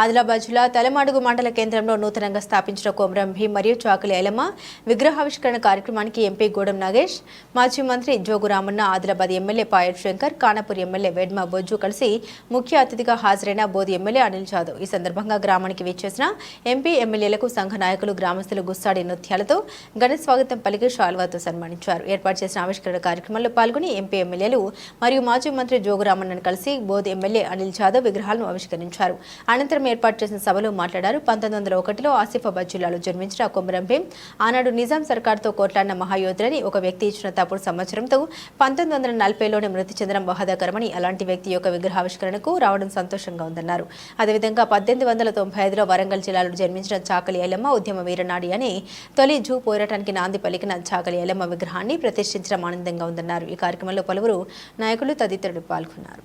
ఆదిలాబాద్ జిల్లా తలమాడుగు మండల కేంద్రంలో నూతనంగా స్థాపించిన కొమరం భీం మరియు చాకలి ఐలమ్మ విగ్రహావిష్కరణ కార్యక్రమానికి ఎంపీ గూడెం నాగేష్ మాజీ మంత్రి జోగు రామన్న ఆదిలాబాద్ ఎమ్మెల్యే పాయల్ శంకర్ కానాపూర్ ఎమ్మెల్యే వెడ్మ బొజ్జు కలిసి ముఖ్య అతిథిగా హాజరైన బోధి ఎమ్మెల్యే అనిల్ జాదవ్. ఈ సందర్భంగా గ్రామానికి విచ్చేసిన ఎంపీ ఎమ్మెల్యేలకు సంఘ నాయకులు గ్రామస్తులు గుస్సాడి నృత్యాలతో ఘన స్వాగతం పలికి షాల్వాతో సన్మానించారు. ఏర్పాటు చేసిన ఆవిష్కరణ కార్యక్రమంలో పాల్గొని ఎంపీ ఎమ్మెల్యేలు మరియు మాజీ మంత్రి జోగు రామన్నను కలిసి బోధి ఎమ్మెల్యే అనిల్ జాదవ్ విగ్రహాలను ఆవిష్కరించారు. అనంతరం ఏర్పాటు చేసిన సభలో మాట్లాడారు. పంతొమ్మిది వందల ఒకటిలో ఆసిఫాబాద్ జిల్లాలో జన్మించిన కొమరం భీం ఆనాడు నిజాం సర్కార్తో కోట్లాడిన మహాయోధులని ఒక వ్యక్తి ఇచ్చిన తప్పుడు సంవత్సరంతో పంతొమ్మిది వందల నలభైలోనే మృతి చెందడం బాధాకరమని అలాంటి వ్యక్తి యొక్క విగ్రహావిష్కరణకు రావడం సంతోషంగా ఉందన్నారు. అదేవిధంగా పద్దెనిమిది వందల తొంభై ఐదులో వరంగల్ జిల్లాలో జన్మించిన చాకలి ఐలమ్మ ఉద్యమ వీరనాడి అని తొలి జూ పోరాటానికి నాంది పలికిన చాకలి ఐలమ్మ విగ్రహాన్ని ప్రతిష్ఠించడం ఆనందంగా ఉందన్నారు. ఈ కార్యక్రమంలో పలువురు నాయకులు తదితరులు పాల్గొన్నారు.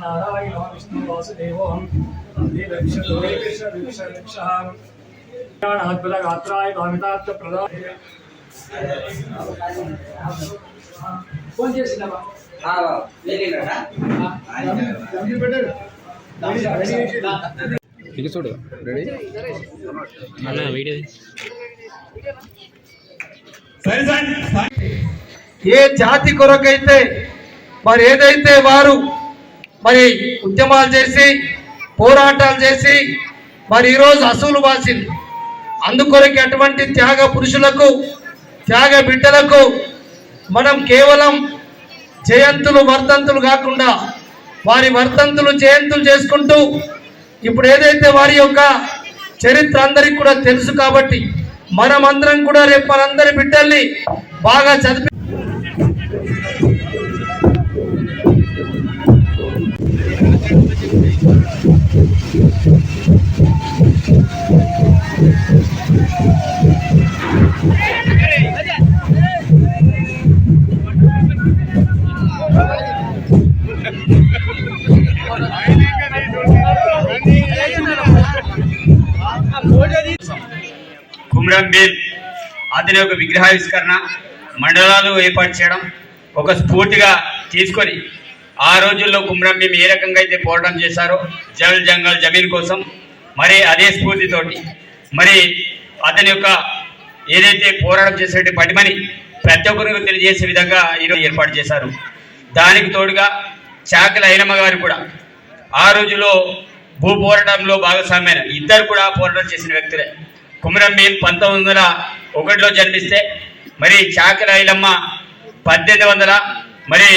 नारायणो विष्णु वासुदेवो हम गात्राय भावितात्म प्रदाय ఫోన్ ఇది చూడు అన్న వీడియో ఏ జాతి కొరకైతే మరి ఏదైతే వారు మరి ఉద్యమాలు చేసి పోరాటాలు చేసి మరి ఈరోజు అసూలు బాసింది అందుకొరకి అటువంటి త్యాగ పురుషులకు త్యాగ బిడ్డలకు మనం కేవలం జయంతులు వర్ధంతులు కాకుండా వారి వర్ధంతులు జయంతులు చేసుకుంటూ ఇప్పుడు ఏదైతే వారి యొక్క చరిత్ర అందరికి కూడా తెలుసు కాబట్టి మనమందరం కూడా రేపు మనందరి బిడ్డల్ని బాగా చదివి కుమ్రం బేల్ అతని యొక్క విగ్రహావిష్కరణ మండలాలు ఏర్పాటు చేయడం ఒక స్ఫూర్తిగా తీసుకొని ఆ రోజుల్లో కుమ్రం భీమ్ ఏ రకంగా అయితే పోరాటం చేశారో జల్ జంగల్ జమీన్ కోసం మరి అదే స్ఫూర్తితోటి మరి అతని యొక్క ఏదైతే పోరాటం చేసినట్టు పటిమని ప్రతి ఒక్కరికి తెలియజేసే విధంగా ఈరోజు ఏర్పాటు చేశారు. దానికి తోడుగా చాకల ఐనమ్మ గారు కూడా ఆ రోజులో భూ పోరాటంలో భాగస్వామ్యం ఇద్దరు కూడా పోరాటం చేసిన వ్యక్తులే. కుమరం భీం పంతొమ్మిది వందల ఒకటిలో జన్మిస్తే మరి చాకల ఐలమ్మ పద్దెనిమిది వందల మరి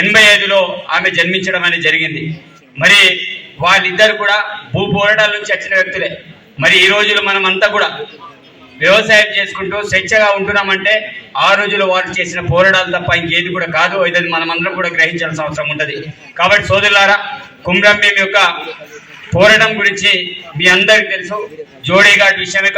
ఎనభై ఐదులో ఆమె జన్మించడం అనేది జరిగింది. మరి వాళ్ళిద్దరు కూడా భూ పోరాటాల నుంచి వచ్చిన వ్యక్తులే. మరి ఈ రోజులు మనం అంతా కూడా వ్యవసాయం చేసుకుంటూ స్వేచ్ఛగా ఉంటున్నామంటే ఆ రోజులో వారు చేసిన పోరాటాలు తప్ప ఇంకేది కూడా కాదు. ఇది మనమందరం కూడా గ్రహించాల్సిన అవసరం ఉంటుంది. కాబట్టి సోదరులారా కుమ్రం యొక్క పోరాటం గురించి మీ అందరికి తెలుసు. జోడీఘాట్ విషయమే